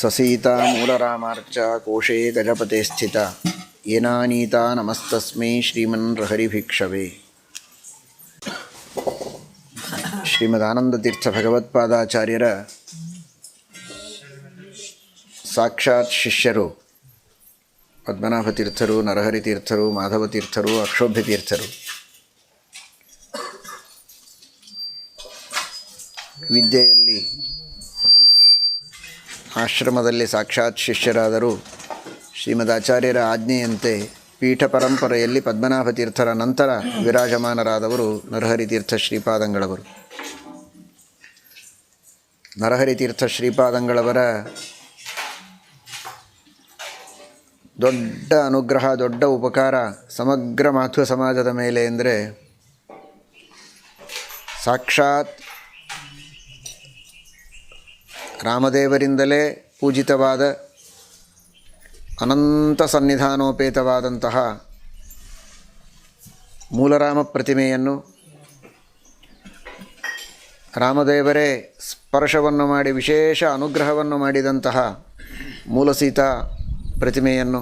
ಸಸೀತಾ ಮೂಲರಾಮಾರ್ಚ ಕೋಶೇ ಗಜಪತೆ ಸ್ಥಿತ ಏನಾನೀತಾ ನಮಸ್ತಸ್ಮೈ ಶ್ರೀಮನ್ ರಹರಿಭಿಕ್ಷವೇ ಶ್ರೀಮದ್ ಆನಂದತೀರ್ಥ ಭಗವತ್ಪಾದಾಚಾರ್ಯರ ಸಾಕ್ಷಾತ್ ಶಿಷ್ಯರು ಪದ್ಮನಾಭ ತೀರ್ಥರು ನರಹರಿ ತೀರ್ಥರು ಮಾಧವ ತೀರ್ಥರು ವಿದ್ಯೆಯಲ್ಲಿ ಆಶ್ರಮದಲ್ಲಿ ಸಾಕ್ಷಾತ್ ಶಿಷ್ಯರಾದರು ಶ್ರೀಮದ್ ಆಚಾರ್ಯರ ಆಜ್ಞೆಯಂತೆ ಪೀಠ ಪರಂಪರೆಯಲ್ಲಿ ಪದ್ಮನಾಭ ತೀರ್ಥರ ನಂತರ ವಿರಾಜಮಾನರಾದವರು ನರಹರಿ ತೀರ್ಥ ಶ್ರೀಪಾದಂಗಳವರು. ನರಹರಿ ತೀರ್ಥ ಶ್ರೀಪಾದಂಗಳವರ ದೊಡ್ಡ ಅನುಗ್ರಹ, ದೊಡ್ಡ ಉಪಕಾರ ಸಮಗ್ರ ಮಾಧ್ವ ಸಮಾಜದ ಮೇಲೆ ಅಂದರೆ ಸಾಕ್ಷಾತ್ ರಾಮದೇವರಿಂದಲೇ ಪೂಜಿತವಾದ ಅನಂತ ಸನ್ನಿಧಾನೋಪೇತವಾದಂತಹ ಮೂಲರಾಮ ಪ್ರತಿಮೆಯನ್ನು ರಾಮದೇವರೇ ಸ್ಪರ್ಶವನ್ನು ಮಾಡಿ, ವಿಶೇಷ ಅನುಗ್ರಹವನ್ನು ಮಾಡಿದಂತಹ ಮೂಲಸೀತಾ ಪ್ರತಿಮೆಯನ್ನು,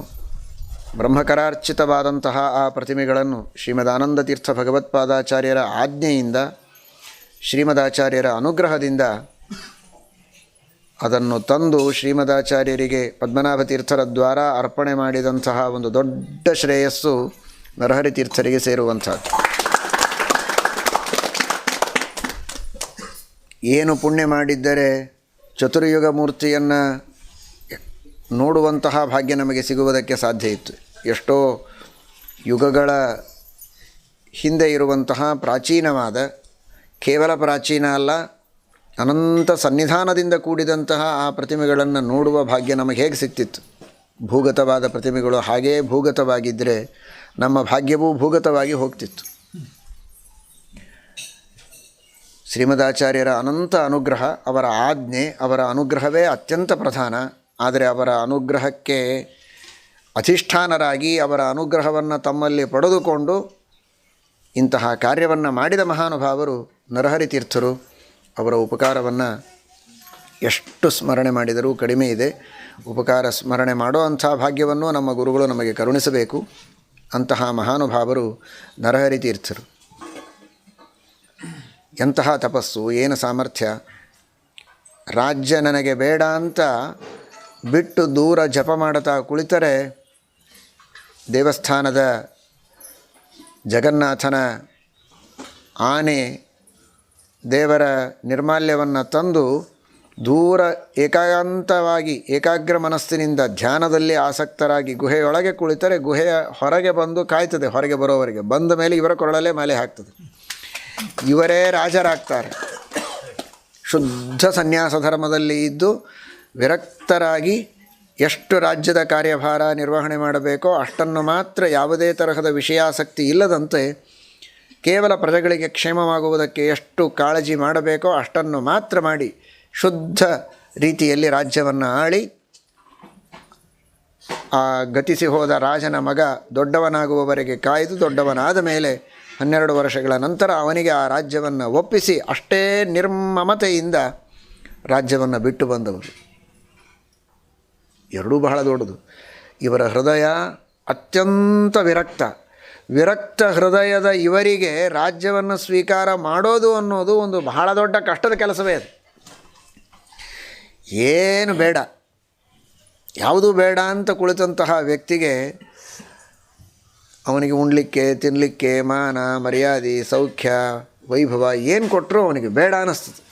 ಬ್ರಹ್ಮಕರಾರ್ಚಿತವಾದಂತಹ ಆ ಪ್ರತಿಮೆಗಳನ್ನು ಶ್ರೀಮದಾನಂದ ತೀರ್ಥ ಭಗವತ್ಪಾದಾಚಾರ್ಯರ ಆಜ್ಞೆಯಿಂದ, ಶ್ರೀಮದಾಚಾರ್ಯರ ಅನುಗ್ರಹದಿಂದ ಅದನ್ನು ತಂದು ಶ್ರೀಮದಾಚಾರ್ಯರಿಗೆ ಪದ್ಮನಾಭ ತೀರ್ಥರ ದ್ವಾರ ಅರ್ಪಣೆ ಮಾಡಿದಂತಹ ಒಂದು ದೊಡ್ಡ ಶ್ರೇಯಸ್ಸು ನರಹರಿ ತೀರ್ಥರಿಗೆ ಸೇರುವಂಥದ್ದು. ಏನು ಪುಣ್ಯ ಮಾಡಿದ್ದರೆ ಚತುರ್ಯುಗ ಮೂರ್ತಿಯನ್ನು ನೋಡುವಂತಹ ಭಾಗ್ಯ ನಮಗೆ ಸಿಗುವುದಕ್ಕೆ ಸಾಧ್ಯ ಇತ್ತು. ಎಷ್ಟೋ ಯುಗಗಳ ಹಿಂದೆ ಇರುವಂತಹ ಪ್ರಾಚೀನವಾದ, ಕೇವಲ ಪ್ರಾಚೀನ ಅಲ್ಲ ಅನಂತ ಸನ್ನಿಧಾನದಿಂದ ಕೂಡಿದಂತಹ ಆ ಪ್ರತಿಮೆಗಳನ್ನು ನೋಡುವ ಭಾಗ್ಯ ನಮಗೆ ಹೇಗೆ ಸಿಕ್ತಿತ್ತು? ಭೂಗತವಾದ ಪ್ರತಿಮೆಗಳು ಹಾಗೇ ಭೂಗತವಾಗಿದ್ದರೆ ನಮ್ಮ ಭಾಗ್ಯವೂ ಭೂಗತವಾಗಿ ಹೋಗ್ತಿತ್ತು. ಶ್ರೀಮದಾಚಾರ್ಯರ ಅನಂತ ಅನುಗ್ರಹ, ಅವರ ಆಜ್ಞೆ, ಅವರ ಅನುಗ್ರಹವೇ ಅತ್ಯಂತ ಪ್ರಧಾನ. ಆದರೆ ಅವರ ಅನುಗ್ರಹಕ್ಕೆ ಅಧಿಷ್ಠಾನರಾಗಿ ಅವರ ಅನುಗ್ರಹವನ್ನು ತಮ್ಮಲ್ಲಿ ಪಡೆದುಕೊಂಡು ಇಂತಹ ಕಾರ್ಯವನ್ನು ಮಾಡಿದ ಮಹಾನುಭಾವರು ನರಹರಿ ತೀರ್ಥರು ಅವರ ಉಪಕಾರವನ್ನು ಎಷ್ಟು ಸ್ಮರಣೆ ಮಾಡಿದರೂ ಕಡಿಮೆ ಇದೆ. ಉಪಕಾರ ಸ್ಮರಣೆ ಮಾಡೋ ಅಂಥ ಭಾಗ್ಯವನ್ನು ನಮ್ಮ ಗುರುಗಳು ನಮಗೆ ಕರುಣಿಸಬೇಕು. ಅಂತಹ ಮಹಾನುಭಾವರು ನರಹರಿ ತೀರ್ಥರು. ಎಂತಹ ತಪಸ್ಸು, ಏನು ಸಾಮರ್ಥ್ಯ? ರಾಜ್ಯ ನನಗೆ ಬೇಡ ಅಂತ ಬಿಟ್ಟು ದೂರ ಜಪ ಮಾಡುತ್ತಾ ಕುಳಿತರೆ ದೇವಸ್ಥಾನದ ಜಗನ್ನಾಥನ ಆನೆ ದೇವರ ನಿರ್ಮಾಲ್ಯವನ್ನು ತಂದು ದೂರ ಏಕಾಂತವಾಗಿ, ಏಕಾಗ್ರ ಮನಸ್ಸಿನಿಂದ ಧ್ಯಾನದಲ್ಲಿ ಆಸಕ್ತರಾಗಿ ಗುಹೆಯೊಳಗೆ ಕುಳಿತರೆ ಗುಹೆಯ ಹೊರಗೆ ಬಂದು ಕಾಯ್ತದೆ, ಹೊರಗೆ ಬರೋವರೆಗೆ ಬಂದ ಮೇಲೆ ಇವರ ಕೊರಳಲ್ಲೇ ಮಾಲೆ ಹಾಕ್ತದೆ. ಇವರೇ ರಾಜರಾಗ್ತಾರೆ. ಶುದ್ಧ ಸನ್ಯಾಸ ಧರ್ಮದಲ್ಲಿ ಇದ್ದು ವಿರಕ್ತರಾಗಿ ಎಷ್ಟು ರಾಜ್ಯದ ಕಾರ್ಯಭಾರ ನಿರ್ವಹಣೆ ಮಾಡಬೇಕೋ ಅಷ್ಟನ್ನು ಮಾತ್ರ ಯಾವುದೇ ತರಹದ ವಿಷಯಾಸಕ್ತಿ ಇಲ್ಲದಂತೆ ಕೇವಲ ಪ್ರಜೆಗಳಿಗೆ ಕ್ಷೇಮವಾಗುವುದಕ್ಕೆ ಎಷ್ಟು ಕಾಳಜಿ ಮಾಡಬೇಕೋ ಅಷ್ಟನ್ನು ಮಾತ್ರ ಮಾಡಿ ಶುದ್ಧ ರೀತಿಯಲ್ಲಿ ರಾಜ್ಯವನ್ನು ಆಳಿ, ಆ ಗತಿಸಿ ಹೋದ ರಾಜನ ಮಗ ದೊಡ್ಡವನಾಗುವವರೆಗೆ ಕಾಯ್ದು ದೊಡ್ಡವನಾದ ಮೇಲೆ ಹನ್ನೆರಡು ವರ್ಷಗಳ ನಂತರ ಅವನಿಗೆ ಆ ರಾಜ್ಯವನ್ನು ಒಪ್ಪಿಸಿ ಅಷ್ಟೇ ನಿರ್ಮಮತೆಯಿಂದ ರಾಜ್ಯವನ್ನು ಬಿಟ್ಟು ಬಂದವರು. ಎರಡೂ ಬಹಳ ದೊಡ್ಡದು. ಇವರ ಹೃದಯ ಅತ್ಯಂತ ವಿರಕ್ತ. ವಿರಕ್ತ ಹೃದಯದ ಇವರಿಗೆ ರಾಜ್ಯವನ್ನು ಸ್ವೀಕಾರ ಮಾಡೋದು ಅನ್ನೋದು ಒಂದು ಬಹಳ ದೊಡ್ಡ ಕಷ್ಟದ ಕೆಲಸವೇ ಅದು. ಏನು ಬೇಡ. ಯಾವುದು ಬೇಡ ಅಂತ ಕುಳಿತಂತಹ ವ್ಯಕ್ತಿಗೆ ಅವನಿಗೆ ಉಣ್ಲಿಕ್ಕೆ ತಿನ್ನಲಿಕ್ಕೆ ಮಾನ, ಮರ್ಯಾದೆ, ಸೌಖ್ಯ, ವೈಭವ ಏನು ಕೊಟ್ಟರೂ ಅವನಿಗೆ ಬೇಡ ಅನ್ನಿಸ್ತದೆ.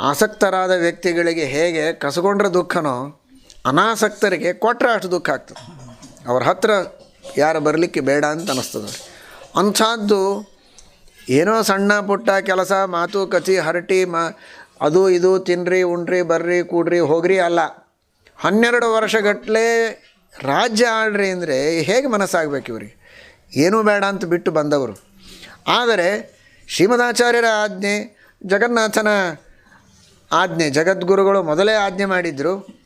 ಆಸಕ್ತರಾದ ವ್ಯಕ್ತಿಗಳಿಗೆ ಹೇಗೆ ಕಸಗೊಂಡ್ರೆ ದುಃಖನೋ ಅನಾಸಕ್ತರಿಗೆ ಕೊಟ್ಟರೆ ಅಷ್ಟು ದುಃಖ ಆಗ್ತದೆ. ಅವ್ರ ಹತ್ರ ಯಾರು ಬರಲಿಕ್ಕೆ ಬೇಡ ಅಂತ ಅನ್ನಿಸ್ತದೆ ಅಂಥದ್ದು ಏನೋ ಸಣ್ಣ ಪುಟ್ಟ ಕೆಲಸ, ಮಾತು ಕಚಿ, ಹರಟಿ, ಮ, ಅದು ಇದು ತಿನ್ನಿರಿ ಉಣ್ರಿ, ಬರ್ರಿ, ಕೂಡ್ರಿ, ಹೋಗ್ರಿ ಅಲ್ಲ. ಹನ್ನೆರಡು ವರ್ಷಗಟ್ಟಲೆ ರಾಜ್ಯ ಆಳ್ರಿ ಅಂದರೆ ಹೇಗೆ ಮನಸ್ಸಾಗಬೇಕು ಇವ್ರಿಗೆ? ಏನೂ ಬೇಡ ಅಂತ ಬಿಟ್ಟು ಬಂದವರು. ಆದರೆ ಶ್ರೀಮದಾಚಾರ್ಯರ ಆಜ್ಞೆ, ಜಗನ್ನಾಥನ ಆಜ್ಞೆ, ಜಗದ್ಗುರುಗಳು ಮೊದಲೇ ಆಜ್ಞೆ ಮಾಡಿದರು.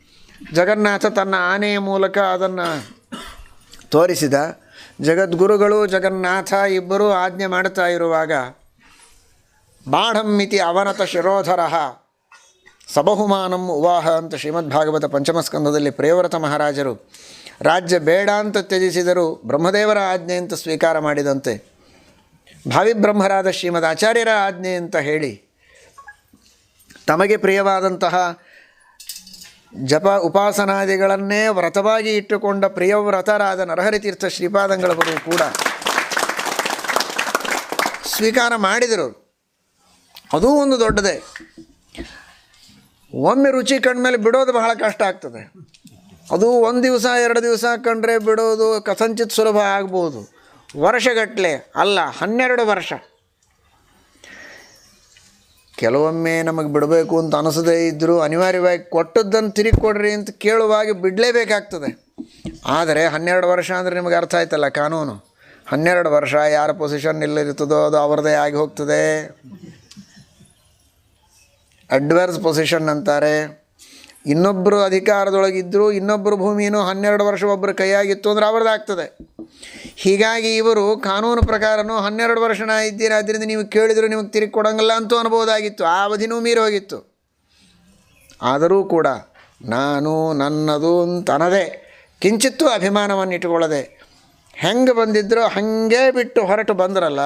ಜಗನ್ನಾಥ ತನ್ನ ಆನೆಯ ಮೂಲಕ ಅದನ್ನು ತೋರಿಸಿದ. ಜಗದ್ಗುರುಗಳು ಜಗನ್ನಾಥ ಇಬ್ಬರೂ ಆಜ್ಞೆ ಮಾಡ್ತಾ ಇರುವಾಗ, ಬಾಢಮ್ಮಿತಿ ಅವನತ ಶಿರೋಧರ, ಸಬಹುಮಾನಂ ಉವಾಹ ಅಂತ ಶ್ರೀಮದ್ಭಾಗವತ ಪಂಚಮಸ್ಕಂದದಲ್ಲಿ ಪ್ರೇವ್ರತ ಮಹಾರಾಜರು, ರಾಜ್ಯ ಬೇಡ ಅಂತ ತ್ಯಜಿಸಿದರು ಬ್ರಹ್ಮದೇವರ ಆಜ್ಞೆ ಅಂತ ಸ್ವೀಕಾರ ಮಾಡಿದಂತೆ, ಭಾವಿಬ್ರಹ್ಮರಾದ ಶ್ರೀಮದ್ ಆಚಾರ್ಯರ ಆಜ್ಞೆ ಅಂತ ಹೇಳಿ, ತಮಗೆ ಪ್ರಿಯವಾದಂತಹ ಜಪ ಉಪಾಸನಾದಿಗಳನ್ನೇ ವ್ರತವಾಗಿ ಇಟ್ಟುಕೊಂಡ ಪ್ರಿಯವ್ರತರಾದ ನರಹರಿತೀರ್ಥ ಶ್ರೀಪಾದಂಗಳವರು ಕೂಡ ಸ್ವೀಕಾರ ಮಾಡಿದರು. ಅದೂ ಒಂದು ದೊಡ್ಡದೇ. ಒಮ್ಮೆ ರುಚಿ ಕಂಡ್ಮೇಲೆ ಬಿಡೋದು ಬಹಳ ಕಷ್ಟ ಆಗ್ತದೆ. ಅದು ಒಂದು ದಿವಸ, ಎರಡು ದಿವಸ ಕಂಡ್ರೆ ಬಿಡೋದು ಕಸಂಚಿತ್ ಸುಲಭ ಆಗ್ಬೋದು. ವರ್ಷಗಟ್ಟಲೆ ಅಲ್ಲ, ಹನ್ನೆರಡು ವರ್ಷ. ಕೆಲವೊಮ್ಮೆ ನಮಗೆ ಬಿಡಬೇಕು ಅಂತ ಅನಿಸದೇ ಇದ್ದರೂ ಅನಿವಾರ್ಯವಾಗಿ ಕೊಟ್ಟದ್ದನ್ನು ತಿರುಗಿ ಕೊಡ್ರಿ ಅಂತ ಕೇಳುವಾಗ ಬಿಡಲೇಬೇಕಾಗ್ತದೆ. ಆದರೆ ಹನ್ನೆರಡು ವರ್ಷ ಅಂದರೆ ನಿಮಗೆ ಅರ್ಥ ಆಯ್ತಲ್ಲ ಕಾನೂನು. ಹನ್ನೆರಡು ವರ್ಷ ಯಾರ ಪೊಸಿಷನ್ ಇಲ್ಲದಿರ್ತದೋ ಅದು ಅವ್ರದ್ದೇ ಆಗಿ ಹೋಗ್ತದೆ. ಅಡ್ವರ್ಸ್ ಪೊಸಿಷನ್ ಅಂತಾರೆ. ಇನ್ನೊಬ್ಬರು ಅಧಿಕಾರದೊಳಗಿದ್ದರೂ ಇನ್ನೊಬ್ಬರು ಭೂಮಿಯೂ ಹನ್ನೆರಡು ವರ್ಷ ಒಬ್ಬರು ಕೈಯಾಗಿತ್ತು ಅಂದ್ರೆ ಅವ್ರದ್ದಾಗ್ತದೆ ಹೀಗಾಗಿ ಇವರು ಕಾನೂನು ಪ್ರಕಾರನೂ ಹನ್ನೆರಡು ವರ್ಷನ ಇದ್ದೀರಾ ಅದರಿಂದ ನೀವು ಕೇಳಿದರೂ ನಿಮಗೆ ತಿರುಗಿ ಕೊಡೋಂಗಿಲ್ಲ ಅಂತೂ ಅನ್ಬೋದಾಗಿತ್ತು. ಆ ಅವಧಿನೂ ಮೀರಿ ಹೋಗಿತ್ತು. ಆದರೂ ಕೂಡ ನಾನು ನನ್ನದು ಅಂತನದೇ, ಕಿಂಚಿತ್ತೂ ಅಭಿಮಾನವನ್ನು ಇಟ್ಟುಕೊಳ್ಳದೆ, ಹೆಂಗೆ ಬಂದಿದ್ರೋ ಹಾಗೆ ಬಿಟ್ಟು ಹೊರಟು ಬಂದ್ರಲ್ಲ,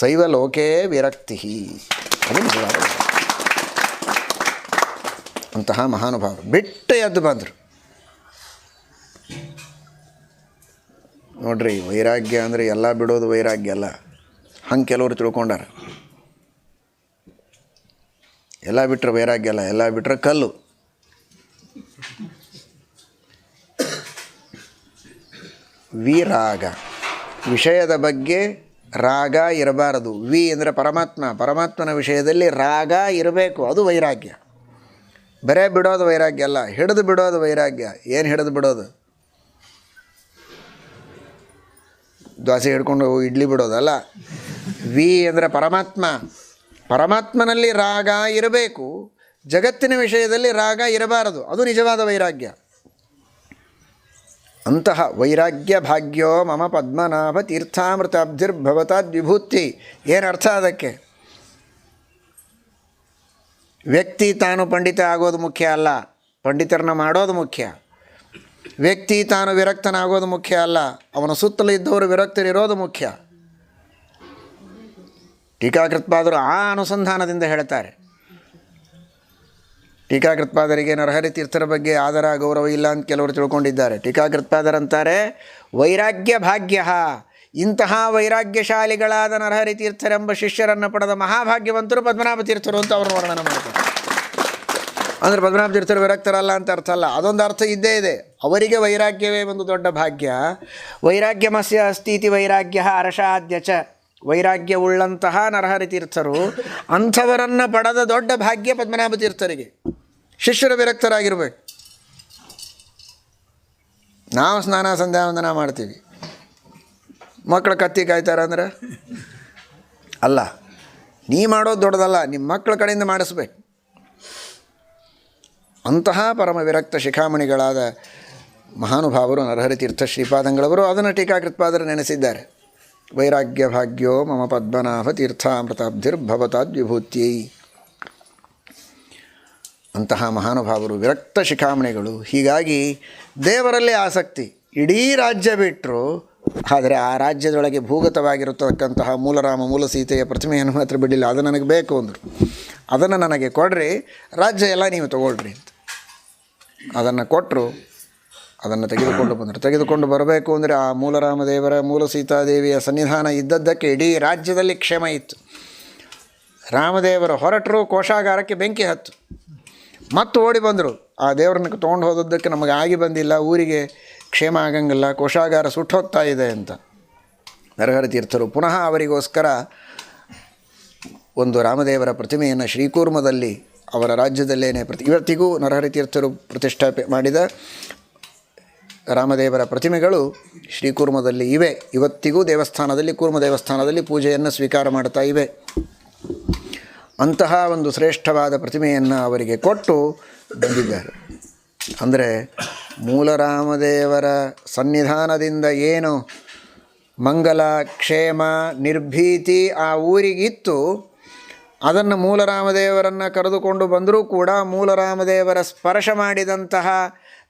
ಶೈವ ಲೋಕೇ ವಿರಕ್ತಿ. ಅಂತಹ ಮಹಾನುಭಾವರು ಬಿಟ್ಟು ಎದ್ದು ಬಂದರು. ನೋಡ್ರಿ, ವೈರಾಗ್ಯ ಅಂದರೆ ಎಲ್ಲ ಬಿಡೋದು ವೈರಾಗ್ಯ ಅಲ್ಲ. ಹಂಗೆ ಕೆಲವರು ತಿಳ್ಕೊಂಡಾರ. ಎಲ್ಲ ಬಿಟ್ಟರೆ ವೈರಾಗ್ಯ ಅಲ್ಲ, ಎಲ್ಲ ಬಿಟ್ಟರೆ ಕಲ್ಲು. ವಿರಾಗ. ವಿಷಯದ ಬಗ್ಗೆ ರಾಗ ಇರಬಾರದು. ವಿ ಅಂದರೆ ಪರಮಾತ್ಮ. ಪರಮಾತ್ಮನ ವಿಷಯದಲ್ಲಿ ರಾಗ ಇರಬೇಕು, ಅದು ವೈರಾಗ್ಯ. ಬರೇ ಬಿಡೋದು ವೈರಾಗ್ಯ ಅಲ್ಲ, ಹಿಡಿದು ಬಿಡೋದು ವೈರಾಗ್ಯ. ಏನು ಹಿಡಿದು ಬಿಡೋದು? ದ್ವಾಸೆ ಹಿಡ್ಕೊಂಡು ಇಡ್ಲಿ ಬಿಡೋದಲ್ಲ ವಿ ಅಂದರೆ ಪರಮಾತ್ಮ. ಪರಮಾತ್ಮನಲ್ಲಿ ರಾಗ ಇರಬೇಕು. ಜಗತ್ತಿನ ವಿಷಯದಲ್ಲಿ ರಾಗ ಇರಬಾರದು. ಅದು ನಿಜವಾದ ವೈರಾಗ್ಯ. ಅಂತಹ ವೈರಾಗ್ಯ ಭಾಗ್ಯೋ ಮಮ ಪದ್ಮನಾಭ ತೀರ್ಥಾಮೃತಾಬ್ಧಿರ್ಭವತಾದ್ ವಿಭೂತಿ ಏನು ಅರ್ಥ ಅದಕ್ಕೆ? ವ್ಯಕ್ತಿ ತಾನು ಪಂಡಿತ ಆಗೋದು ಮುಖ್ಯ ಅಲ್ಲ. ಪಂಡಿತರನ್ನ ಮಾಡೋದು ಮುಖ್ಯ. ವ್ಯಕ್ತಿ ತಾನು ವಿರಕ್ತನಾಗೋದು ಮುಖ್ಯ ಅಲ್ಲ, ಅವನ ಸುತ್ತಲೂ ಇದ್ದವರು ವಿರಕ್ತರಿರೋದು ಮುಖ್ಯ. ಟೀಕಾಕೃತ್ಪಾದರು ಆ ಅನುಸಂಧಾನದಿಂದ ಹೇಳ್ತಾರೆ. ಟೀಕಾಕೃತ್ಪಾದರಿಗೆ ನರಹರಿ ತೀರ್ಥರ ಬಗ್ಗೆ ಆದರ, ಗೌರವ ಇಲ್ಲ ಅಂತ ಕೆಲವರು ತಿಳ್ಕೊಂಡಿದ್ದಾರೆ. ಟೀಕಾಕೃತ್ಪಾದರಂತಾರೆ, ವೈರಾಗ್ಯ ಭಾಗ್ಯ, ಇಂತಹ ವೈರಾಗ್ಯಶಾಲಿಗಳಾದ ನರಹರಿ ತೀರ್ಥರೆಂಬ ಶಿಷ್ಯರನ್ನು ಪಡೆದ ಮಹಾಭಾಗ್ಯವಂತರು ಪದ್ಮನಾಭ ತೀರ್ಥರು ಅಂತ ಅವರು ವರ್ಣನೆ ಮಾಡ್ತಾರೆ. ಅಂದರೆ ಪದ್ಮನಾಭ ತೀರ್ಥರು ವಿರಕ್ತರಲ್ಲ ಅಂತ ಅರ್ಥ ಅಲ್ಲ. ಅದೊಂದು ಅರ್ಥ ಇದ್ದೇ ಇದೆ. ಅವರಿಗೆ ವೈರಾಗ್ಯವೇ ಒಂದು ದೊಡ್ಡ ಭಾಗ್ಯ. ವೈರಾಗ್ಯಮಸ್ಯ ಅಸ್ತಿ ಇತಿ ವೈರಾಗ್ಯ ಅರಷಾದ್ಯ ಚ. ವೈರಾಗ್ಯವುಳ್ಳಂತಹ ನರಹರಿ ತೀರ್ಥರು ಅಂಥವರನ್ನು ಪಡೆದ ದೊಡ್ಡ ಭಾಗ್ಯ ಪದ್ಮನಾಭ ತೀರ್ಥರಿಗೆ. ಶಿಷ್ಯರು ವಿರಕ್ತರಾಗಿರ್ಬೇಕು. ನಾವು ಸ್ನಾನ ಸಂಧ್ಯಾ ವಂದನ ಮಾಡ್ತೀವಿ. ಮಕ್ಕಳು ಕತ್ತಿ ಕಾಯ್ತಾರೆ ಅಂದ್ರೆ? ಅಲ್ಲ, ನೀ ಮಾಡೋದು ದೊಡ್ಡದಲ್ಲ ನಿಮ್ಮ ಮಕ್ಕಳ ಕಡೆಯಿಂದ ಮಾಡಿಸ್ಬೇಕು. ಅಂತಹ ಪರಮ ವಿರಕ್ತ ಶಿಖಾಮಣಿಗಳಾದ ಮಹಾನುಭಾವರು, ನರಹರಿ ತೀರ್ಥ ಶ್ರೀಪಾದಂಗಳವರು ಅದನ್ನು ಟೀಕಾಕೃತ್ಪಾದರು ನೆನೆಸಿದ್ದಾರೆ. ವೈರಾಗ್ಯ ಭಾಗ್ಯೋ ಮಮ ಪದ್ಮನಾಭ ತೀರ್ಥಾಮೃತಾಬ್ಧಿರ್ಭವತಾದ್ವಿಭೂತ್ಯೈ. ಅಂತಹ ಮಹಾನುಭಾವರು, ವಿರಕ್ತ ಶಿಖಾಮಣಿಗಳು, ಹೀಗಾಗಿ ದೇವರಲ್ಲಿ ಆಸಕ್ತಿ. ಇಡೀ ರಾಜ್ಯ ಬಿಟ್ಟರು ಆದರೆ ಆ ರಾಜ್ಯದೊಳಗೆ ಭೂಗತವಾಗಿರತಕ್ಕಂತಹ ಮೂಲರಾಮ ಮೂಲ ಸೀತೆಯ ಪ್ರತಿಮೆಯನ್ನು ಮಾತ್ರ ಬಿಡಲಿಲ್ಲ. ಅದು ನನಗೆ ಬೇಕು ಅಂದರು. ಅದನ್ನು ನನಗೆ ಕೊಡ್ರಿ, ರಾಜ್ಯ ಎಲ್ಲ ನೀವು ತಗೊಳ್ರಿ ಅಂತ. ಅದನ್ನು ಕೊಟ್ಟರು ಅದನ್ನು ತೆಗೆದುಕೊಂಡು ಬಂದರು. ತೆಗೆದುಕೊಂಡು ಬರಬೇಕು ಅಂದರೆ ಆ ಮೂಲರಾಮದೇವರ ಮೂಲ ಸೀತಾದೇವಿಯ ಸನ್ನಿಧಾನ ಇದ್ದದ್ದಕ್ಕೆ ಇಡೀ ರಾಜ್ಯದಲ್ಲಿ ಕ್ಷೇಮ ಇತ್ತು. ರಾಮದೇವರು ಹೊರಟರು, ಕೋಶಾಗಾರಕ್ಕೆ ಬೆಂಕಿ ಹತ್ತು. ಮತ್ತು ಓಡಿ ಬಂದರು. ಆ ದೇವರನ್ನ ತೊಗೊಂಡು ಹೋದದ್ದಕ್ಕೆ ನಮಗೆ ಆಗಿ ಬಂದಿಲ್ಲ, ಊರಿಗೆ ಕ್ಷೇಮ ಆಗಂಗಿಲ್ಲ, ಕೋಶಾಗಾರ ಸುಟ್ಟೋಗ್ತಾ ಇದೆ ಅಂತ. ನರಹರ ತೀರ್ಥರು ಪುನಃ ಅವರಿಗೋಸ್ಕರ ಒಂದು ರಾಮದೇವರ ಪ್ರತಿಮೆಯನ್ನು ಶ್ರೀಕೂರ್ಮದಲ್ಲಿ ಅವರ ರಾಜ್ಯದಲ್ಲೇನೆ ಪ್ರತಿ, ಇವತ್ತಿಗೂ ನರಹರಿ ತೀರ್ಥರು ಪ್ರತಿಷ್ಠಾಪನೆ ಮಾಡಿದ ರಾಮದೇವರ ಪ್ರತಿಮೆಗಳು ಶ್ರೀಕೂರ್ಮದಲ್ಲಿ ಇವೆ. ಇವತ್ತಿಗೂ ದೇವಸ್ಥಾನದಲ್ಲಿ, ಕೂರ್ಮ ದೇವಸ್ಥಾನದಲ್ಲಿ ಪೂಜೆಯನ್ನು ಸ್ವೀಕಾರ ಮಾಡ್ತಾ ಇವೆ. ಅಂತಹ ಒಂದು ಶ್ರೇಷ್ಠವಾದ ಪ್ರತಿಮೆಯನ್ನು ಅವರಿಗೆ ಕೊಟ್ಟು ಬಂದಿದ್ದಾರೆ. ಅಂದರೆ ಮೂಲರಾಮದೇವರ ಸನ್ನಿಧಾನದಿಂದ ಏನು? ಮಂಗಲ ಕ್ಷೇಮ ನಿರ್ಭೀತಿ ಆ ಊರಿಗಿತ್ತು. ಅದನ್ನು ಮೂಲರಾಮದೇವರನ್ನು ಕರೆದುಕೊಂಡು ಬಂದರೂ ಕೂಡ ಮೂಲರಾಮದೇವರ ಸ್ಪರ್ಶ ಮಾಡಿದಂತಹ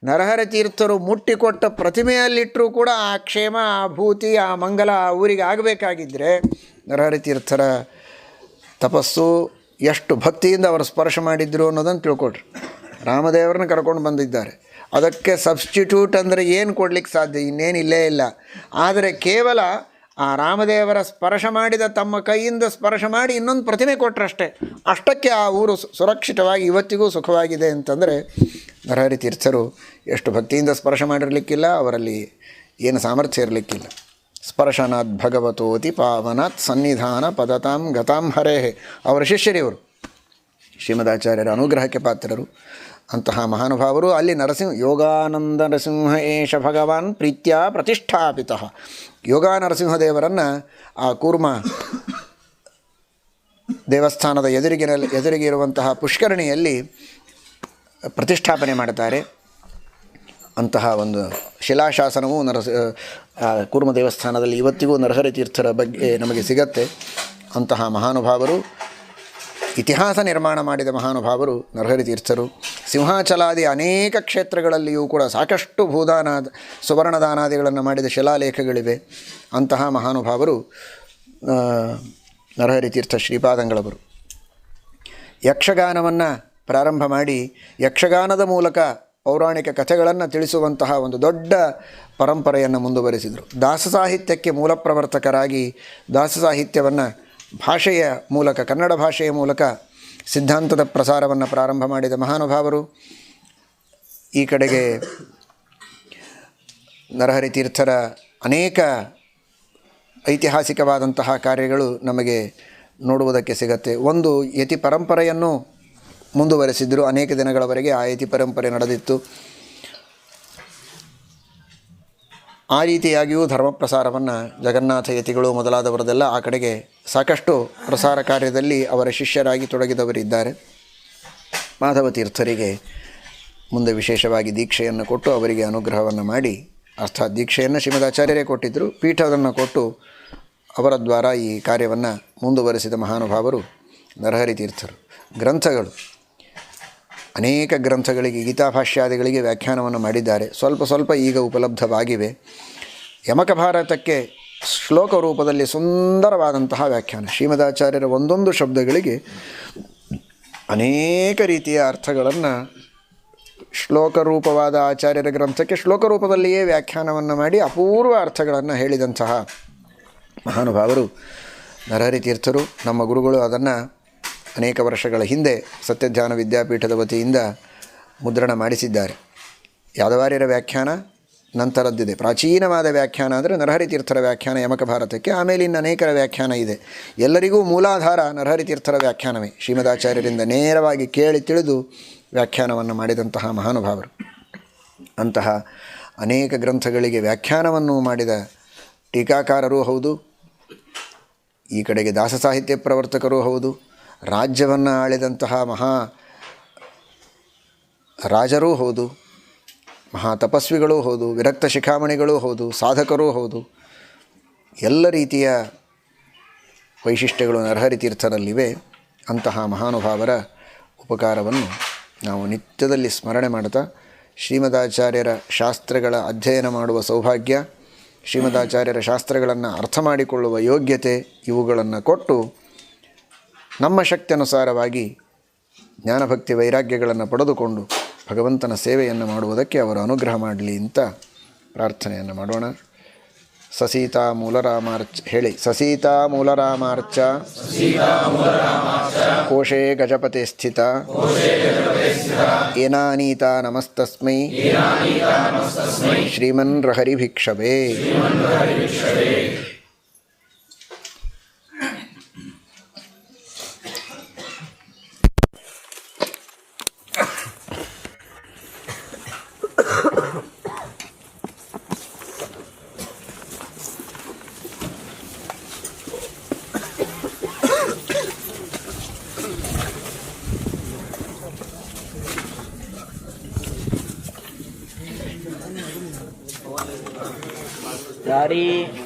ನರಹರ ತೀರ್ಥರು ಮುಟ್ಟಿಕೊಟ್ಟ ಪ್ರತಿಮೆಯಲ್ಲಿಟ್ಟರೂ ಕೂಡ ಆ ಕ್ಷೇಮ, ಆ ಭೂತಿ, ಆ ಮಂಗಲ ಆ ಊರಿಗೆ ಆಗಬೇಕಾಗಿದ್ದರೆ ನರಹರ ತೀರ್ಥರ ತಪಸ್ಸು ಎಷ್ಟು ಭಕ್ತಿಯಿಂದ ಅವರು ಸ್ಪರ್ಶ ಮಾಡಿದ್ರು ಅನ್ನೋದನ್ನು ತಿಳ್ಕೊಟ್ರು ರಾಮದೇವರನ್ನ ಕರ್ಕೊಂಡು ಬಂದಿದ್ದಾರೆ. ಅದಕ್ಕೆ ಸಬ್ಸ್ಟಿಟ್ಯೂಟ್ ಅಂದರೆ ಏನು ಕೊಡ್ಲಿಕ್ಕೆ ಸಾಧ್ಯ? ಇನ್ನೇನಿಲ್ಲೇ ಇಲ್ಲ. ಆದರೆ ಕೇವಲ ಆ ರಾಮದೇವರ ಸ್ಪರ್ಶ ಮಾಡಿದ ತಮ್ಮ ಕೈಯಿಂದ ಸ್ಪರ್ಶ ಮಾಡಿ ಇನ್ನೊಂದು ಪ್ರತಿಮೆ ಕೊಟ್ಟರಷ್ಟೇ ಅಷ್ಟಕ್ಕೆ ಆ ಊರು ಸುರಕ್ಷಿತವಾಗಿ ಇವತ್ತಿಗೂ ಸುಖವಾಗಿದೆ ಅಂತಂದರೆ ನರಹರಿ ತೀರ್ಥರು ಎಷ್ಟು ಭಕ್ತಿಯಿಂದ ಸ್ಪರ್ಶ ಮಾಡಿರಲಿಕ್ಕಿಲ್ಲ, ಅವರಲ್ಲಿ ಏನು ಸಾಮರ್ಥ್ಯ ಇರಲಿಕ್ಕಿಲ್ಲ. ಸ್ಪರ್ಶನಾಥ್ ಭಗವತೋತಿ ಪಾವನಾತ್ ಸನ್ನಿಧಾನ ಪದತಾಂ ಗತಾಂ ಹರೇ ಅವರ ಶಿಷ್ಯರಿವರು ಶ್ರೀಮದಾಚಾರ್ಯರ ಅನುಗ್ರಹಕ್ಕೆ ಪಾತ್ರರು. ಅಂತಹ ಮಹಾನುಭಾವರು ಅಲ್ಲಿ ನರಸಿಂಹ, ಯೋಗಾನಂದ ನರಸಿಂಹ ಏಷ ಭಗವಾನ್ ಪ್ರೀತ್ಯ ಪ್ರತಿಷ್ಠಾಪಿತ. ಯೋಗ ನರಸಿಂಹದೇವರನ್ನು ಆ ಕೂರ್ಮ ದೇವಸ್ಥಾನದ ಎದುರಿಗಿನ ಎದುರಿಗೆ ಇರುವಂತಹ ಪುಷ್ಕರಣಿಯಲ್ಲಿ ಪ್ರತಿಷ್ಠಾಪನೆ ಮಾಡುತ್ತಾರೆ. ಅಂತಹ ಒಂದು ಶಿಲಾಶಾಸನವು ನರಸ ಕೂರ್ಮ ದೇವಸ್ಥಾನದಲ್ಲಿ ಇವತ್ತಿಗೂ ನರಹರಿ ತೀರ್ಥರ ಬಗ್ಗೆ ನಮಗೆ ಸಿಗತ್ತೆ. ಅಂತಹ ಮಹಾನುಭಾವರು ಇತಿಹಾಸ ನಿರ್ಮಾಣ ಮಾಡಿದ ಮಹಾನುಭಾವರು, ನರಹರಿ ತೀರ್ಥರು, ಸಿಂಹಾಚಲಾದಿ ಅನೇಕ ಕ್ಷೇತ್ರಗಳಲ್ಲಿಯೂ ಕೂಡ ಸಾಕಷ್ಟು ಭೂದಾನ ಸುವರ್ಣದಾನಾದಿಗಳನ್ನು ಮಾಡಿದ ಶಿಲಾಲೇಖಗಳಿವೆ. ಅಂತಹ ಮಹಾನುಭಾವರು ನರಹರಿ ತೀರ್ಥ ಶ್ರೀಪಾದಂಗಳವರು. ಯಕ್ಷಗಾನವನ್ನು ಪ್ರಾರಂಭ ಮಾಡಿ, ಯಕ್ಷಗಾನದ ಮೂಲಕ ಪೌರಾಣಿಕ ಕಥೆಗಳನ್ನು ತಿಳಿಸುವಂತಹ ಒಂದು ದೊಡ್ಡ ಪರಂಪರೆಯನ್ನು ಮುಂದುವರೆಸಿದರು. ದಾಸ ಸಾಹಿತ್ಯಕ್ಕೆ ಮೂಲ ಪ್ರವರ್ತಕರಾಗಿ ದಾಸ ಸಾಹಿತ್ಯವನ್ನು ಭಾಷೆಯ ಮೂಲಕ, ಕನ್ನಡ ಭಾಷೆಯ ಮೂಲಕ ಸಿದ್ಧಾಂತದ ಪ್ರಸಾರವನ್ನು ಪ್ರಾರಂಭ ಮಾಡಿದ ಮಹಾನುಭಾವರು, ಈ ಕಡೆಗೆ ನರಹರಿ ತೀರ್ಥರ ಅನೇಕ ಐತಿಹಾಸಿಕವಾದಂತಹ ಕಾರ್ಯಗಳು ನಮಗೆ ನೋಡುವುದಕ್ಕೆ ಸಿಗತ್ತೆ. ಒಂದು ಯತಿ ಪರಂಪರೆಯನ್ನು ಮುಂದುವರೆಸಿದ್ದರು ಅನೇಕ ದಿನಗಳವರೆಗೆ ಆ ಯತಿ ಪರಂಪರೆ ನಡೆದಿತ್ತು. ಆ ರೀತಿಯಾಗಿಯೂ ಧರ್ಮ ಪ್ರಸಾರವನ್ನು ಜಗನ್ನಾಥ ಯತಿಗಳು ಮೊದಲಾದವರದೆಲ್ಲ ಆ ಕಡೆಗೆ ಸಾಕಷ್ಟು ಪ್ರಸಾರ ಕಾರ್ಯದಲ್ಲಿ ಅವರ ಶಿಷ್ಯರಾಗಿ ತೊಡಗಿದವರಿದ್ದಾರೆ. ಮಾಧವ ತೀರ್ಥರಿಗೆ ಮುಂದೆ ವಿಶೇಷವಾಗಿ ದೀಕ್ಷೆಯನ್ನು ಕೊಟ್ಟು ಅವರಿಗೆ ಅನುಗ್ರಹವನ್ನು ಮಾಡಿ, ಅರ್ಥಾತ್ ದೀಕ್ಷೆಯನ್ನು ಶ್ರೀಮದಾಚಾರ್ಯರೇ ಕೊಟ್ಟಿದ್ದರು ಪೀಠವನ್ನು ಕೊಟ್ಟು ಅವರ ದ್ವಾರ ಈ ಕಾರ್ಯವನ್ನು ಮುಂದುವರೆಸಿದ ಮಹಾನುಭಾವರು ನರಹರಿ ತೀರ್ಥರು, ಗ್ರಂಥಗಳು. ಅನೇಕ ಗ್ರಂಥಗಳಿಗೆ, ಗೀತಾಭಾಷ್ಯಾದಿಗಳಿಗೆ ವ್ಯಾಖ್ಯಾನವನ್ನು ಮಾಡಿದ್ದಾರೆ. ಸ್ವಲ್ಪ ಸ್ವಲ್ಪ ಈಗ ಉಪಲಬ್ಧವಾಗಿವೆ. ಯಮಕ ಭಾರತಕ್ಕೆ ಶ್ಲೋಕ ರೂಪದಲ್ಲಿ ಸುಂದರವಾದಂತಹ ವ್ಯಾಖ್ಯಾನ. ಶ್ರೀಮದಾಚಾರ್ಯರ ಒಂದೊಂದು ಶಬ್ದಗಳಿಗೆ ಅನೇಕ ರೀತಿಯ ಅರ್ಥಗಳನ್ನು ಶ್ಲೋಕ ರೂಪವಾದ ಆಚಾರ್ಯರ ಗ್ರಂಥಕ್ಕೆ ಶ್ಲೋಕ ರೂಪದಲ್ಲಿಯೇ ವ್ಯಾಖ್ಯಾನವನ್ನು ಮಾಡಿ ಅಪೂರ್ವ ಅರ್ಥಗಳನ್ನು ಹೇಳಿದಂತಹ ಮಹಾನುಭಾವರು ನರಹರಿ ತೀರ್ಥರು ನಮ್ಮ ಗುರುಗಳು ಅದನ್ನು ಅನೇಕ ವರ್ಷಗಳ ಹಿಂದೆ ಸತ್ಯಧ್ಯಾನ ವಿದ್ಯಾಪೀಠದ ವತಿಯಿಂದ ಮುದ್ರಣ ಮಾಡಿಸಿದ್ದಾರೆ. ಯಾದವಾರ್ಯರ ವ್ಯಾಖ್ಯಾನ ನಂತರದ್ದಿದೆ. ಪ್ರಾಚೀನವಾದ ವ್ಯಾಖ್ಯಾನ ಅಂದರೆ ನರಹರಿ ತೀರ್ಥರ ವ್ಯಾಖ್ಯಾನ ಯಮಕ ಭಾರತಕ್ಕೆ, ಆಮೇಲೆ ಇನ್ನು ಅನೇಕರ ವ್ಯಾಖ್ಯಾನ ಇದೆ. ಎಲ್ಲರಿಗೂ ಮೂಲಾಧಾರ ನರಹರಿ ತೀರ್ಥರ ವ್ಯಾಖ್ಯಾನವೇ. ಶ್ರೀಮದಾಚಾರ್ಯರಿಂದ ನೇರವಾಗಿ ಕೇಳಿ ತಿಳಿದು ವ್ಯಾಖ್ಯಾನವನ್ನು ಮಾಡಿದಂತಹ ಮಹಾನುಭಾವರು. ಅಂತಹ ಅನೇಕ ಗ್ರಂಥಗಳಿಗೆ ವ್ಯಾಖ್ಯಾನವನ್ನು ಮಾಡಿದ ಟೀಕಾಕಾರರೂ ಹೌದು, ಈ ಕಡೆಗೆ ದಾಸ ಸಾಹಿತ್ಯ ಪ್ರವರ್ತಕರೂ ಹೌದು ರಾಜ್ಯವನ್ನು ಆಳಿದಂತಹ ಮಹಾ ರಾಜರೂ ಹೌದು, ಮಹಾ ತಪಸ್ವಿಗಳೂ ಹೌದು, ವಿರಕ್ತ ಶಿಖಾಮಣಿಗಳೂ ಹೌದು, ಸಾಧಕರೂ ಹೌದು. ಎಲ್ಲ ರೀತಿಯ ವೈಶಿಷ್ಟ್ಯಗಳು ನರಹರಿ ತೀರ್ಥರಲ್ಲಿವೆ ಅಂತಹ ಮಹಾನುಭಾವರ ಉಪಕಾರವನ್ನು ನಾವು ನಿತ್ಯದಲ್ಲಿ ಸ್ಮರಣೆ ಮಾಡ್ತಾ ಶ್ರೀಮದಾಚಾರ್ಯರ ಶಾಸ್ತ್ರಗಳ ಅಧ್ಯಯನ ಮಾಡುವ ಸೌಭಾಗ್ಯ, ಶ್ರೀಮದಾಚಾರ್ಯರ ಶಾಸ್ತ್ರಗಳನ್ನು ಅರ್ಥ ಮಾಡಿಕೊಳ್ಳುವ ಯೋಗ್ಯತೆ ಇವುಗಳನ್ನು ಕೊಟ್ಟು ನಮ್ಮ ಶಕ್ತಿ ಅನುಸಾರವಾಗಿ ಜ್ಞಾನಭಕ್ತಿ ವೈರಾಗ್ಯಗಳನ್ನು ಪಡೆದುಕೊಂಡು ಭಗವಂತನ ಸೇವೆಯನ್ನು ಮಾಡುವುದಕ್ಕೆ ಅವರು ಅನುಗ್ರಹ ಮಾಡಲಿ ಅಂತ ಪ್ರಾರ್ಥನೆಯನ್ನು ಮಾಡೋಣ. ಸಸೀತಾ ಮೂಲರಾಮಾರ್ಚ ಹೇಳಿ. ಸಸೀತಾ ಮೂಲರಾಮಾರ್ಚ. ಕೋಶೇ ಗಜಪತಿ ಸ್ಥಿತ. ಏನಾನೀತಾ ನಮಸ್ತಸ್ಮೈ. ಶ್ರೀಮನ್ ರಹರಿ ಭಿಕ್ಷವೇ ಯಾರೀ